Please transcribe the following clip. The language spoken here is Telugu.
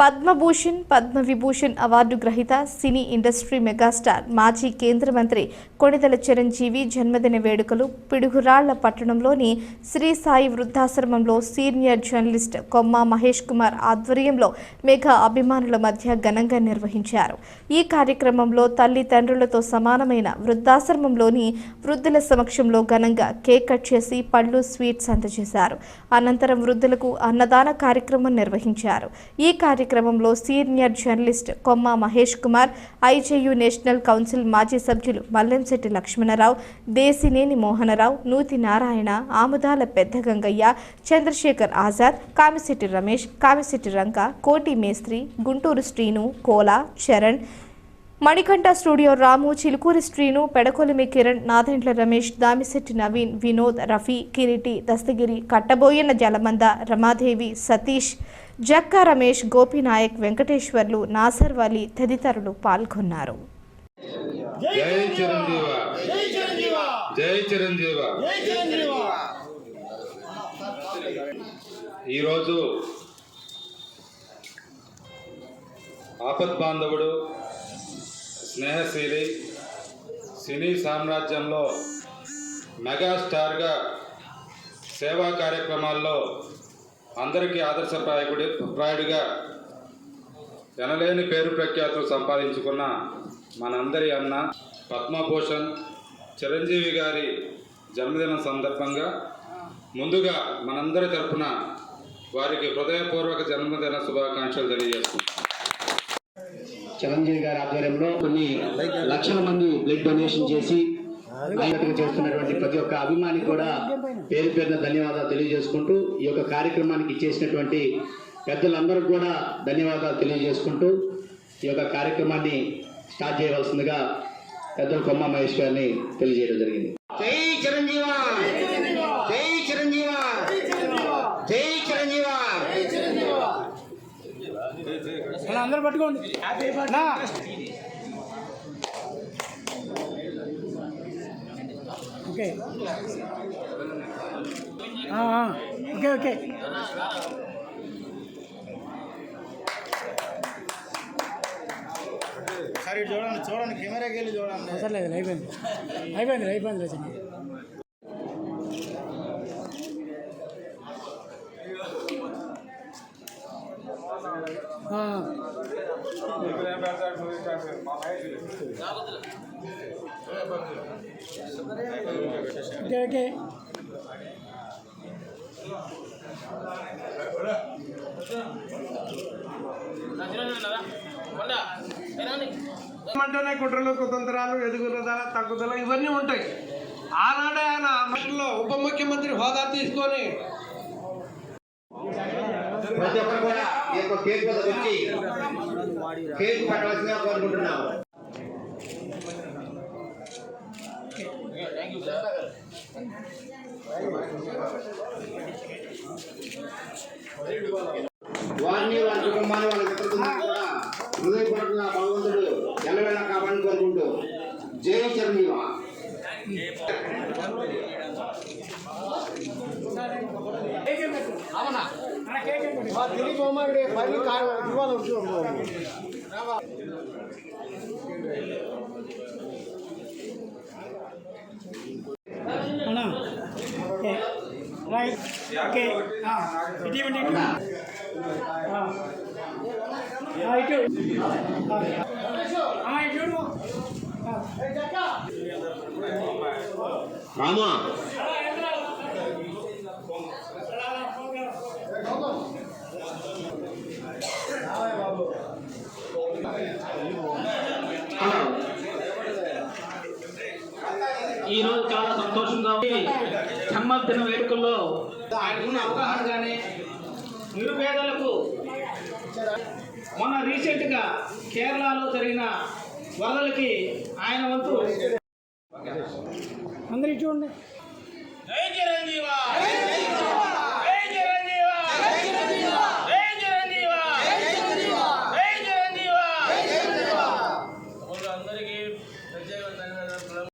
పద్మభూషణ్ పద్మవిభూషణ్ అవార్డు గ్రహీత సినీ ఇండస్ట్రీ మెగాస్టార్ మాజీ కేంద్ర మంత్రి కొణిదల చిరంజీవి జన్మదిన వేడుకలు పిడుగురాళ్ళ పట్టణంలోని శ్రీ సాయి వృద్ధాశ్రమంలో సీనియర్ జర్నలిస్ట్ కొమ్మ మహేష్ కుమార్ ఆధ్వర్యంలో మెగా అభిమానుల మధ్య ఘనంగా నిర్వహించారు. ఈ కార్యక్రమంలో తల్లిదండ్రులతో సమానమైన వృద్ధాశ్రమంలోని వృద్ధుల సమక్షంలో ఘనంగా కేక్ కట్ చేసి పళ్ళు స్వీట్స్ అందజేశారు. అనంతరం వృద్ధులకు అన్నదాన కార్యక్రమం నిర్వహించారు. ఈ కార్యక్రమంలో senior journalist Komma Mahesh Kumar IJU national council మాజీ సభ్యులు మల్లెంశెట్టి లక్ష్మణరావు దేశినేని మోహనరావు నూతి నారాయణ ఆముదాల పెద్ద గంగయ్య చంద్రశేఖర్ ఆజాద్ కామిశెట్టి రమేష్ కామిశెట్టి రంక కోటి మేస్త్రి గుంటూరు శ్రీను కోలా చరణ్ మణికంఠ స్టూడియో రాము చిలుకూరి శ్రీను పెడకొలిమి కిరణ్ నాదెంట్ల రమేష్ దామిశెట్టి నవీన్ వినోద్ రఫీ కిరీటి దస్తగిరి కట్టబోయిన జలమంద రమాదేవి సతీష్ జక్కా రమేష్ గోపీనాయక్ వెంకటేశ్వర్లు నాసర్ వలి తదితరులు పాల్గొన్నారు. జై చిరంజీవ. జై చిరంజీవ. జై చిరంజీవ. జై చిరంజీవ. ఈరోజు ఆపద్ బాంధవుడు స్నేహశీలి సినీ సామ్రాజ్యంలో మెగాస్టార్గా సేవా కార్యక్రమాల్లో అందరికీ ఆదర్శప్రాయకుడి ప్రాయుడిగా ఎనలేని పేరు ప్రఖ్యాతులు సంపాదించుకున్న మనందరి అన్న పద్మభూషణ్ చిరంజీవి గారి జన్మదినం సందర్భంగా ముందుగా మనందరి తరపున వారికి హృదయపూర్వక జన్మదిన శుభాకాంక్షలు తెలియజేస్తున్నాం. చిరంజీవి గారి ఆధ్వర్యంలో కొన్ని లక్షల మంది బ్లడ్ డొనేషన్ చేసి చేస్తున్నటువంటి ప్రతి ఒక్క అభిమాని కూడా పేరు పేరున ధన్యవాదాలు తెలియజేసుకుంటూ ఈ యొక్క కార్యక్రమానికి ఇచ్చేసినటువంటి పెద్దలందరూ కూడా ధన్యవాదాలు తెలియజేసుకుంటూ ఈ యొక్క కార్యక్రమాన్ని స్టార్ట్ చేయవలసిందిగా పెద్దల కొమ్మ మహేష్ గారిని తెలియజేయడం జరిగింది. జై చిరంజీవ జై చిరంజీవ జై చిరంజీవ అందరూ పట్టుకోండి. ఓకే. Okay okay. సరే చూడండి చూడండి కెమెరాకి వెళ్ళి చూడండి. అవసరం లేదు అయిపోయింది. అయిపోయింది అయిపోయింది రచన. ఆ. ఓకే అంటేనే కుట్రలు కుతంత్రాలు ఎదుగుదల తగ్గుదల ఇవన్నీ ఉంటాయి. ఆనాడే ఆయన మధ్యలో ఉప ముఖ్యమంత్రి హోదా తీసుకొని ప్రతి ఒక్కరు కూడా యొక్క కేక్ మీద వచ్చి కేక్ కోరుకుంటున్నాము. వారిని వారి కుటుంబాన్ని వాళ్ళ మిత్రులతో కూడా హృదయపూర్వకంగా భగవంతుడు ఎల్లవేళ కాపాడని కోరుకుంటూ జై చిరంజీవ అవునా ఓకే రైట్ ఓకే ఆ, ఇటు ఇవ్వండి ఇటు ఆ. ఆ, ఇటు ఆ. అమ్మా, ఇటు చూడు ఆ. రామా జన్మదిన వేడుకల్లో ఆయనకున్న అవగాహన కానీ నిరుపేదలకు మొన్న రీసెంట్గా కేరళలో జరిగిన వరదలకి ఆయన వంతు అందరు ఇటు చూడండి. జై చిరంజీవ.